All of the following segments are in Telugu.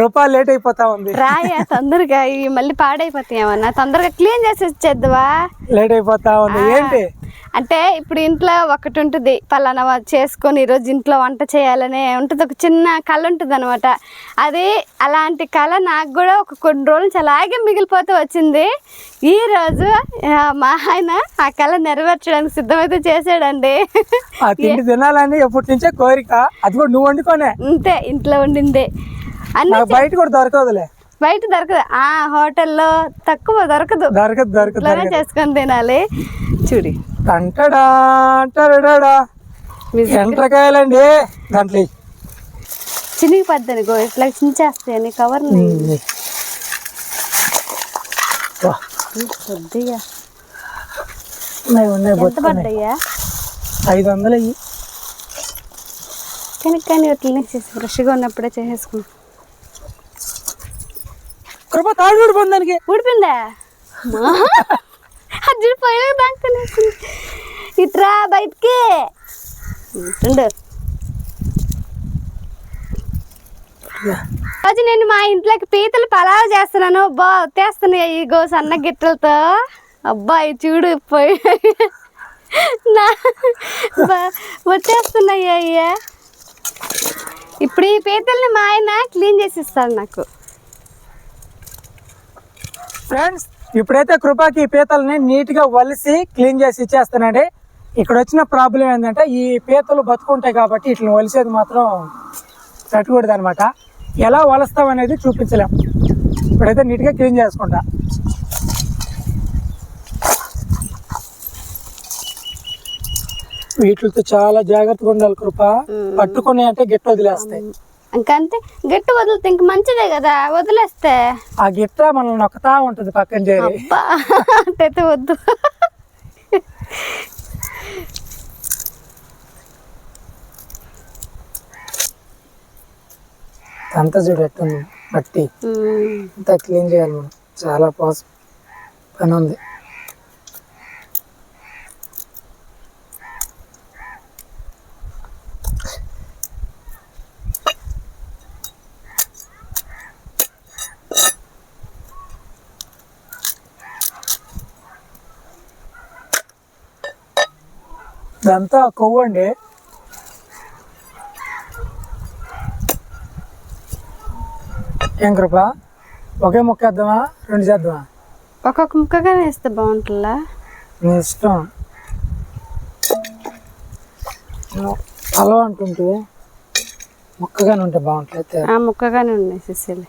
కృప లేట్ అయిపోతా ఉంది రాయా తొందరగా ఇవి మళ్ళీ పాడైపోతాయి ఏమన్నా? తొందరగా క్లీన్ చేసి ఇచ్చేద్దువా లేట్ అయిపోతా ఉంది ఏంటి? అంటే ఇప్పుడు ఇంట్లో ఒకటి ఉంటుంది పలానా చేసుకొని ఈరోజు ఇంట్లో వంట చేయాలనే ఉంటుంది ఒక చిన్న కళ ఉంటుంది అనమాట అది అలాంటి కళ నాకు కూడా ఒక కొన్ని రోజులు అలాగే మిగిలిపోతూ వచ్చింది. ఈ రోజు ఆ, మా ఆయన ఆ కళ నెరవేర్చడానికి సిద్ధమైతే చేసాడండి తినాలని ఎప్పటి నుంచే కోరిక అది కూడా నువ్వు వండుకోనే. అంతే ఇంట్లో ఉండింది అన్ని బయట కూడా దొరకదులే. బయట దొరకదు. ఆ హోటల్లో తక్కువ దొరకదు. దొరకదు దొరకదు చేసుకొని తినాలి. చూడి. టంటడా టరడడా ఎండ్రకాయలండి. దాంట్లో ఎయ్. చినిగి పద్దని గో ఇట్లా చించేస్తాయి కవర్ ఉమ్. వా, కొద్దిగా. ఎంత పడ్డాయా? ఐదు వందలు అయ్యి కానీ కానీ ఫ్రెష్గా ఉన్నప్పుడే చేసేసుకున్నాం కృప తాడు పొందానికి ఊడిపోయిందా? అర్జున్ పోయే దాకా ఇట్రా బయటికి. రోజు నేను మా ఇంట్లోకి పీతలు పలావ్ చేస్తున్నాను. బా వచ్చేస్తున్నాయి ఇగో సన్న గిట్టలతో అబ్బాయి చూడు పోయి. నా వచ్చేస్తున్నాయి అయ్యా. ఇప్పుడు ఈ పీతల్ని మా ఆయన క్లీన్ చేసి ఇస్తాడు నాకు. ఫ్రెండ్స్ ఇప్పుడైతే కృపకి ఈ పీతల్ని నీట్గా వలిసి క్లీన్ చేసి ఇచ్చేస్తానండి. ఇక్కడ వచ్చిన ప్రాబ్లం ఏంటంటే ఈ పీతలు బతుకుంటాయి కాబట్టి ఇట్లా వలిసేది మాత్రం తట్టుకూడదు అనమాట ఎలా వలుస్తాం అనేది చూపించలేం. ఇప్పుడైతే నీట్గా క్లీన్ చేసుకుంటా. వీటితో చాలా జాగ్రత్తగా ఉండాలి కృప. పట్టుకుని అంటే గిట్ట వదిలేస్తాయి. ఇంకంతే గట్టి వదిలితే ఇంక మంచిదే కదా వదిలేస్తే. ఆ గిట్ట మనల్ని నొక్కుతా ఉంటది పక్కన చేరి. అట్టయితే వద్దు. అంతా చూడు ఎట్టుంది బట్టి. అంతా క్లీన్ చేయాలి మనం. చాలా పాస్ పని ఉంది. ఇదంతా కొవ్వు అండి. ఏం కృప? ఒకే ముక్క వేద్దామా? రెండు చేద్దామా? ఒక్కొక్క ముక్కగానే వేస్తే బాగుంటుందా? నీ ఇష్టం. పలవ అంటుంటే ముక్కగానే ఉంటే బాగుంటుంది. ఆ ముక్కగానే ఉన్నాయి సిసిలి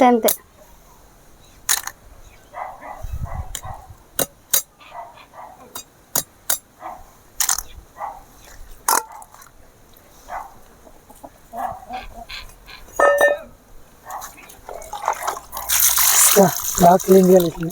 అంతే అంతే. బాగా క్లీన్ చేయాలి ఇట్లా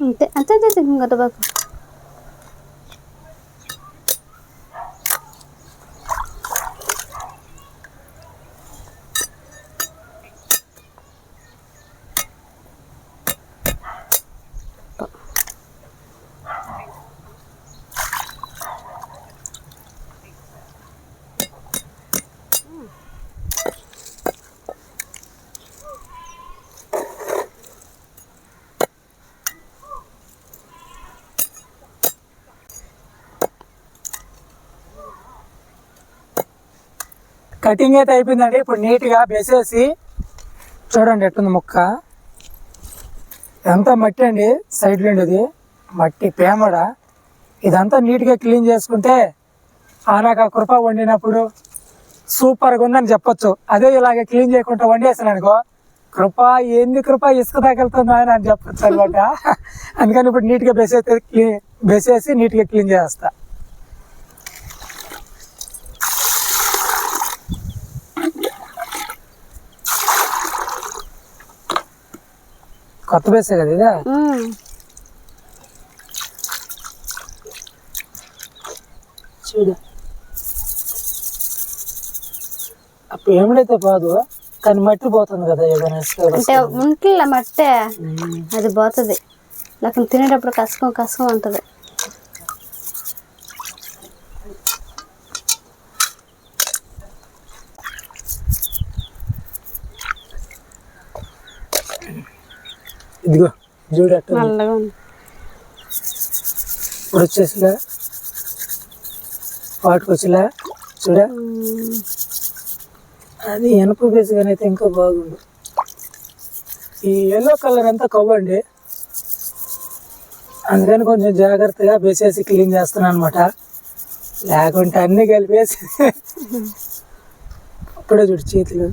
అంతే అంతే అంతే కటింగ్ అయితే అయిపోయిందండి. ఇప్పుడు నీట్గా బెసేసి చూడండి ఎట్టుంది ముక్క. ఎంత మట్టి అండి సైడ్లో ఉండేది. మట్టి పేమడ. ఇదంతా నీట్గా క్లీన్ చేసుకుంటే ఆనాక కృప వండినప్పుడు సూపర్గా ఉందని చెప్పొచ్చు. అదే ఇలాగ క్లీన్ చేయకుండా వండేసాను అనుకో కృప ఏంది కృప? ఇసుక తగులుతుందా అని అని చెప్పొచ్చు అనమాట. అందుకని ఇప్పుడు నీట్గా బెసేసి క్లీన్ బెసేసి నీట్గా క్లీన్ చేస్తా. కొత్త బేసే కదా ఇదా. చూడు. ఆ పేముడైతే పోదు కానీ మట్టి పోతుంది కదా ఏదైనా అంటే ఉంట్ల మట్టే. అది పోతుంది. లేకపోతే తినేటప్పుడు కసకం కసకం ఉంటుంది. ఇదిగో చూడు అట్ట ఉంది. నల్లగా ఉంది. ఇప్పుడు చూడ. అది ఎనప బేసిగానే అయితే ఇంకా బాగుండు ఈ ఎల్లో కలర్ అంతా కొవ్వండి అందుకని కొంచెం జాగ్రత్తగా బేసేసి క్లీన్ చేస్తున్నాను అనమాట లేకుంటే అన్ని కలిపేసి. అప్పుడే చూడు చేతులు.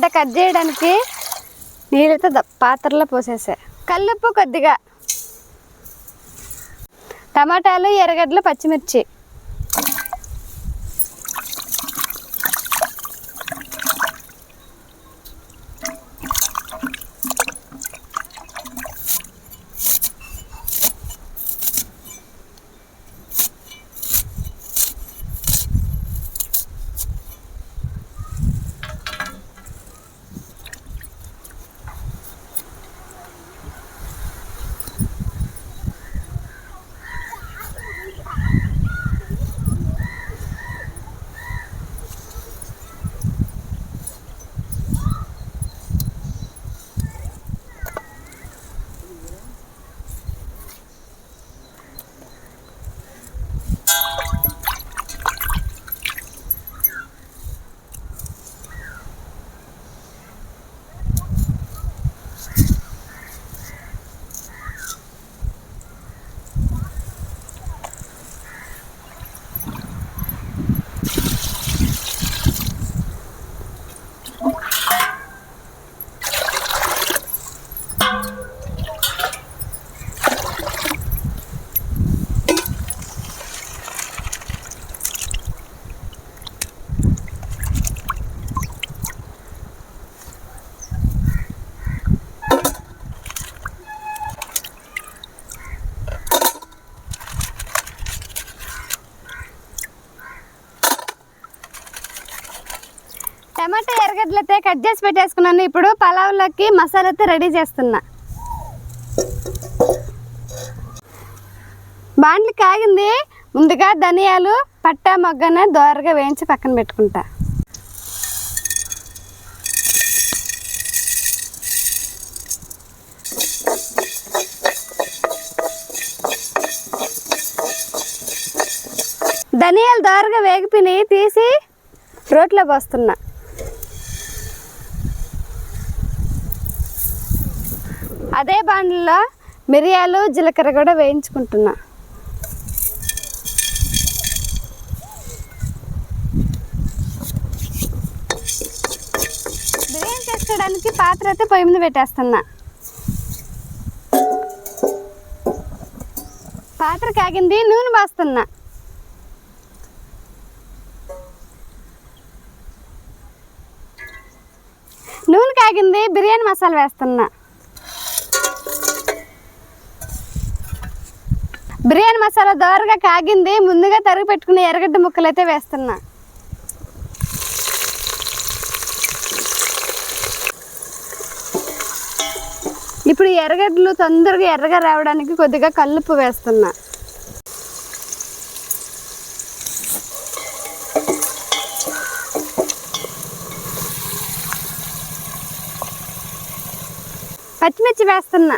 గడ్డ కట్ చేయడానికి నీళ్ళతో పాత్రలో పోసేసా. కల్లుప్పు కొద్దిగా. టమాటాలు ఎర్రగడ్డలు పచ్చిమిర్చి టమాటా ఎర్రగడ్డలు అయితే కట్ చేసి పెట్టేసుకున్నాను. ఇప్పుడు పలావ్లోకి మసాలా అయితే రెడీ చేస్తున్నా. బాండ్లు కాగింది. ముందుగా ధనియాలు పట్టా మొగ్గన దోరగా వేయించి పక్కన పెట్టుకుంటా. ధనియాలు దోరగా వేగిపోయి తీసి రోట్లో పోస్తున్నా. అదే బాండ్లో మిరియాలు జీలకర్ర కూడా వేయించుకుంటున్నా. బిర్యానీ చేసుకోవడానికి పాత్ర అయితే పొయ్యి మీద పెట్టేస్తున్నా. పాత్ర కాగింది నూనె పోస్తున్నా. నూనె కాగింది బిర్యానీ మసాలా వేస్తున్నా. బిర్యానీ మసాలా దోరగా కాగింది ముందుగా తరుగు పెట్టుకున్న ఎర్రగడ్డ ముక్కలు అయితే వేస్తున్నా. ఇప్పుడు ఎర్రగడ్డలు తొందరగా ఎర్రగా రావడానికి కొద్దిగా కల్లుపు వేస్తున్నా. పచ్చిమిర్చి వేస్తున్నా.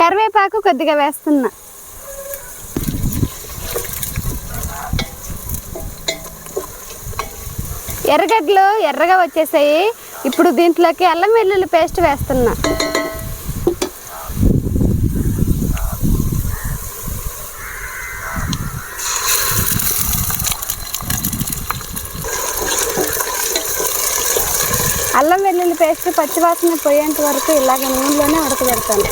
కరివేపాకు కొద్దిగా వేస్తున్నా. ఎర్రగడ్డలు ఎర్రగా వచ్చేసాయి. ఇప్పుడు దీంట్లోకి అల్లం వెల్లుల్లి పేస్ట్ వేస్తున్నా. అల్లం వెల్లుల్లి పేస్ట్ పచ్చివాసన పోయేంత వరకు ఇలాగ నూనెలోనే ఉడకబెడతాను.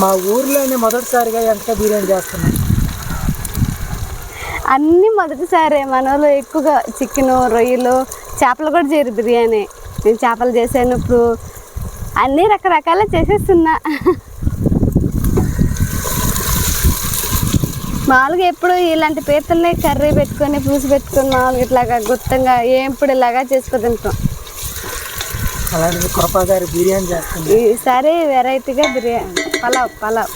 మా ఊర్లోనే మొదటిసారిగా ఎంత బిర్యానీ చేస్తున్నాను అన్నీ మొదటిసారే మన వాళ్ళు ఎక్కువగా చికెన్ రొయ్యలు చేపలు కూడా చేయరు బిర్యానీ. నేను చేపలు చేశాను ఇప్పుడు అన్నీ రకరకాల చేసేస్తున్నా. మామూలుగా ఎప్పుడు ఇలాంటి పీతల్ని కర్రీ పెట్టుకొని పులుసు పెట్టుకొని మామూలుగా ఇట్లాగా గుత్తంగా ఏం ఇప్పుడు ఇలాగా చేసుకొని తింటాం. అలాంటిది కృపా గారి బిర్యానీ చేస్తుంది ఈసారి వెరైటీగా బిర్యానీ పలావ్ పలావ్.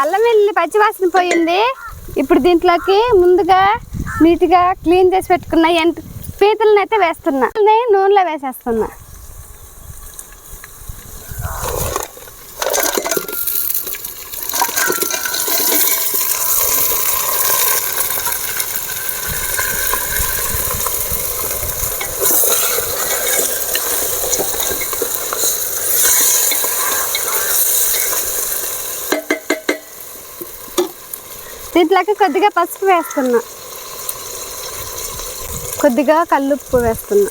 అల్లం వెల్లుల్లి పచ్చివాసన పోయింది. ఇప్పుడు దీంట్లోకి ముందుగా నీట్గా క్లీన్ చేసి పెట్టుకున్న ఎంట పీతలను అయితే వేస్తున్నా. నూనెలో వేసేస్తున్నా. దీంట్లోకి కొద్దిగా పసుపు వేస్తున్నా. కొద్దిగా కల్లుప్పు వేస్తున్నా.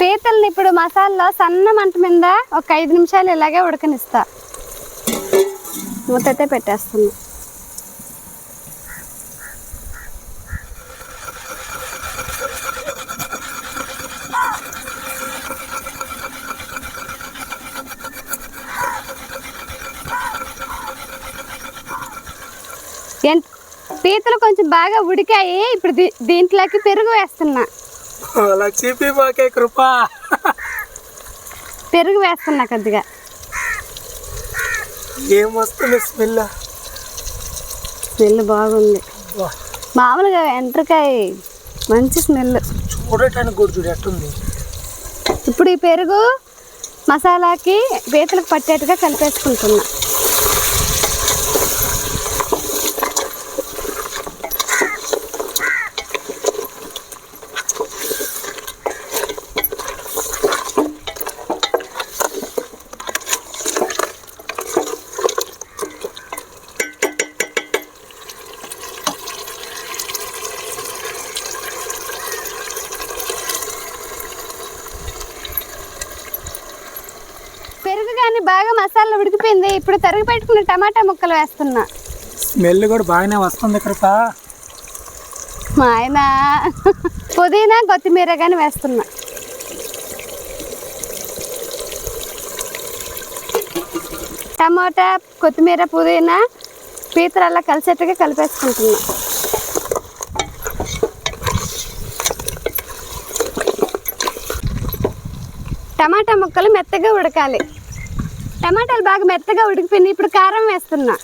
పీతల్ని ఇప్పుడు మసాలాలో సన్న మంట మీద ఒక ఐదు నిమిషాలు ఇలాగే ఉడకనిస్తా. మూతైతే పెట్టేస్తున్నాను ఎన్- పీతలు కొంచెం బాగా ఉడికాయి. ఇప్పుడు దీంట్లోకి పెరుగు వేస్తున్నా. అలా చెప్పి మాకే కృప. పెరుగు వేస్తున్నా కొద్దిగా. ఏం వస్తుంది స్మెల్? స్మెల్ బాగుంది. మామూలుగా ఎండ్రకాయ మంచి స్మెల్. చూడటానికి కూడా చూడు ఎట్టుంది? ఇప్పుడు ఈ పెరుగు మసాలాకి పీతలకు పట్టేట్టుగా కలిపేసుకుంటున్నా పెరుగు కానీ బాగా మసాలా ఉడికిపోయింది. ఇప్పుడు తరిగి పెట్టుకున్న టమాటా ముక్కలు వేస్తున్నా. స్మెల్ కూడా బాగానే వస్తుంది కృప. మా ఆయన పుదీనా కొత్తిమీర కానీ వేస్తున్నా. టమాటా కొత్తిమీర పుదీనా పీతరల్లా కలిసేట్టుగా కలిపేసుకుంటున్నా. టమాటా ముక్కలు మెత్తగా ఉడకాలి. టమాటాలు బాగా మెత్తగా ఉడికిపోయింది ఇప్పుడు కారం వేస్తున్నా.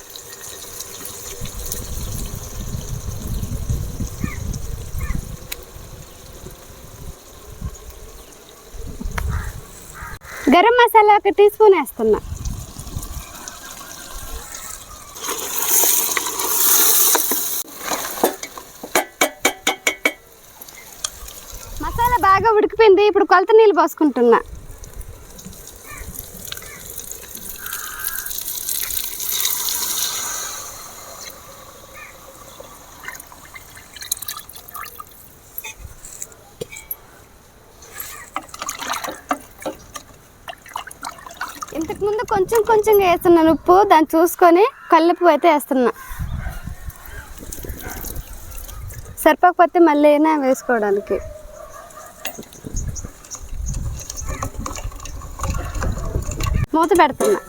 గరం మసాలా ఒక టీ స్పూన్ వేస్తున్నా. మసాలా బాగా ఉడికిపోయింది. ఇప్పుడు కొలత నీళ్ళు పోసుకుంటున్నా. ముందు కొంచెం కొంచెంగా వేస్తున్నాను ఉప్పు దాన్ని చూసుకొని కల్లుప్పు అయితే వేస్తున్నా. సరిపోకపోతే మళ్ళీ అయినా వేసుకోవడానికి. మూత పెడుతున్నా.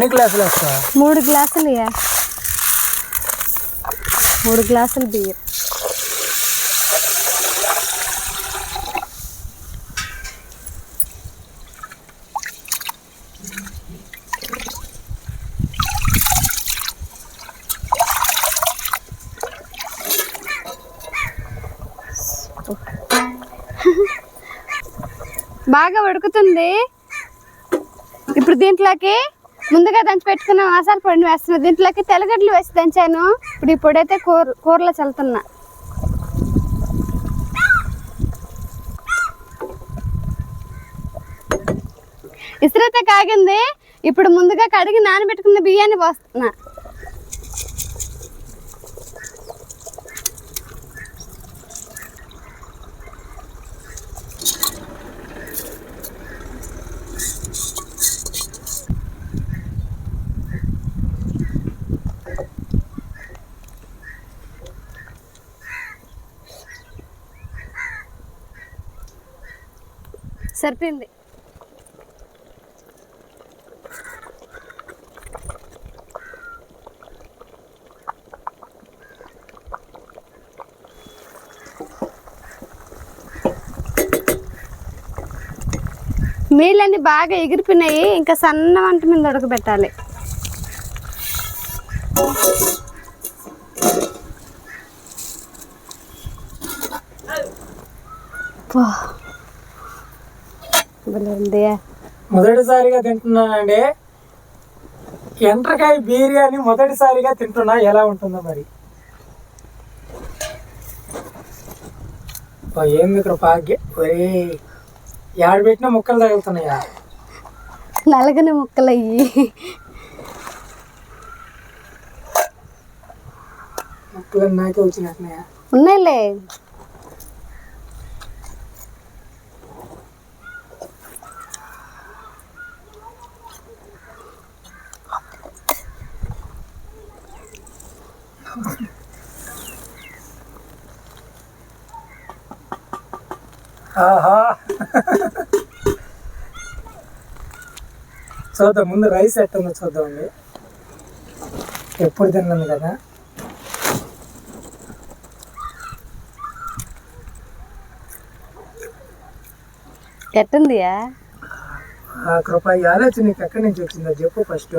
ఎన్ని గ్లాసులు వేస్తా మూడు గ్లాసులు మూడు గ్లాసులు బియ్యం. బాగా ఉడుకుతుంది. ఇప్పుడు దీంట్లోకి? ముందుగా దంచి పెట్టుకున్న మసాలా పొడిని వేస్తున్నా. దీంట్లోకి తెల్లగడ్డలు వేసి దంచాను. ఇప్పుడు ఈ పొడి అయితే కూర కూరలో చల్లుతున్నా. ఇసురైతే కాగింది. ఇప్పుడు ముందుగా కడిగి నానబెట్టుకున్న బియ్యాన్ని పోస్తున్నా. సరిపోయింది నీళ్ళన్నీ బాగా ఎగిరిపోయినాయి ఇంకా సన్న వంట మీద ఉడకబెట్టాలి పో. మొదటిసారిగా తింటున్నానండి. ఎండ్రకాయ బిర్యానీ మొదటిసారిగా తింటున్నా. ఎలా ఉంటుందో మరి. ఏంది కృపాగ్య ఒరే ఏడు పెట్టిన ముక్కలు తగులుతున్నాయా? నలగని ముక్కలయ్యి. ముక్కలు నాకే వచ్చినట్టున్నాయా? ఉన్నాయిలే. ఆహా. చూద్దాం ముందు రైస్ ఎట్టుందో చూద్దామండి. ఎప్పుడు తిన్నాను కదా. ఎట్టుందియా? ఆ కృప ఈ ఆలోచన నీకు ఎక్కడి నుంచి వచ్చిందో చెప్పు ఫస్ట్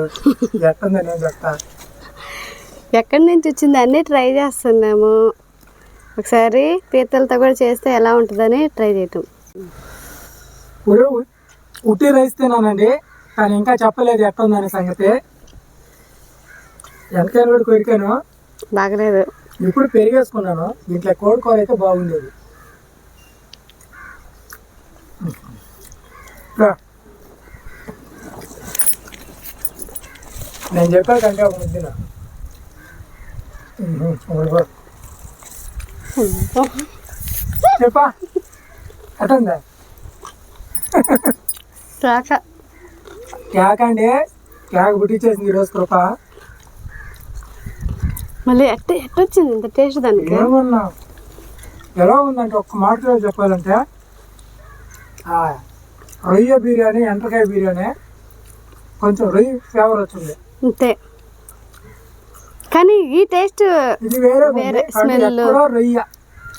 ఎట్టుందో నేను చెప్తా. ఎక్కడి నుంచి వచ్చింది? అన్నీ ట్రై చేస్తున్నాము. ఒకసారి పీతలతో కూడా చేస్తే ఎలా ఉంటుందని ట్రై చేయటం. ఉట్టి రైస్ తిన్నానండి. కానీ ఇంకా చెప్పలేదు ఎట్టుందనే సంగతి. ఎంతకైనా కూడా కొరికాను. బాగలేదు. ఇప్పుడు పెరిగేసుకున్నాను. దీంట్లో కోడికూర అయితే బాగుండేది. నేను చెప్పాకంటే ఒక ముద్దిన చెప్పా. ఎట్టుందా రాక. కేక్ అండి. కేక్ పుట్టించేసింది ఈరోజు కృప. మళ్ళీ ఎట్ట ఎట్టొచ్చింది ఇంత టేస్ట్ దానికి? ఏమన్నా ఎలా ఉందంటే ఒక్క మాటలో చెప్పాలంటే రొయ్య బిర్యానీ ఎంటకాయ బిర్యానీ కొంచెం రొయ్య ఫ్లేవర్ వచ్చింది. అంతే. కానీ ఈ టేస్ట్ ఇది వేరే. వేరే. ఎక్కడో రొయ్య.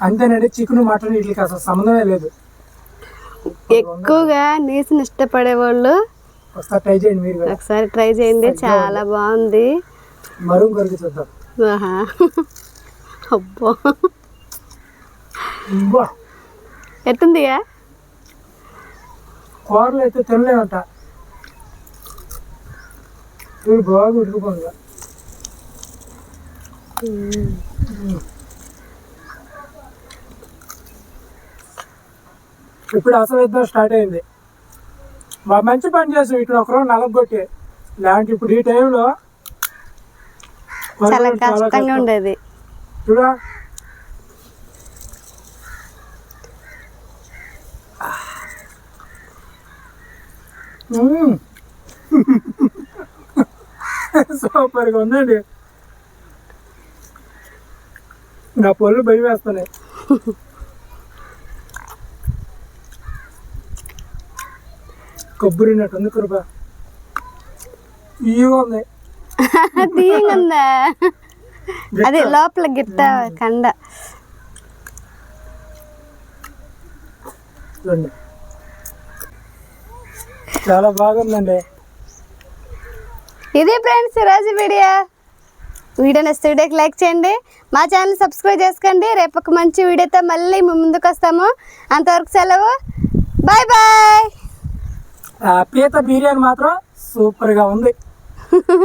అంతేనండి చికెన్ మటన్ వీటికి అసలు సంబంధమే లేదు. ఎక్కువగా నీసుని ఇష్టపడే వాళ్ళు ఒకసారి ట్రై చేయండి మీరు. ఒకసారి ట్రై చేయండి చాలా బాగుంది. మరుగు కొరికి చూద్దాం. అబ్బో. ఎట్టుందిగా? కూరలు అయితే తినలేమంట. బాగా ఉడికిపోయింది. ఇప్పుడు అసలు యుద్ధం స్టార్ట్ అయింది. మా మంచి పని చేసాం ఇక్కడ ఒకరు నలగొట్టి లాంటి ఇప్పుడు ఈ టైంలో చాలా కష్టంగా ఉండేది. చూడా. సూపర్గా ఉందండి. నా పళ్ళు భయం వేస్తున్నాయి కొబ్బరి నట్టు ఉంది. కృప తీయగా ఉంది తీయంగా అది లోపల గిట్ట కండ. చాలా బాగుందండి. ఇది ఫ్రెండ్స్ ఈరోజు వీడియో. వీడియో నచ్చితే వీడియోకి లైక్ చేయండి. మా ఛానల్ సబ్స్క్రైబ్ చేసుకోండి. రేపు ఒక మంచి వీడియోతో మళ్ళీ మేము ముందుకు వస్తాము. అంతవరకు సెలవు. Bye bye. పీత బిర్యానీ మాత్రం సూపర్గా ఉంది.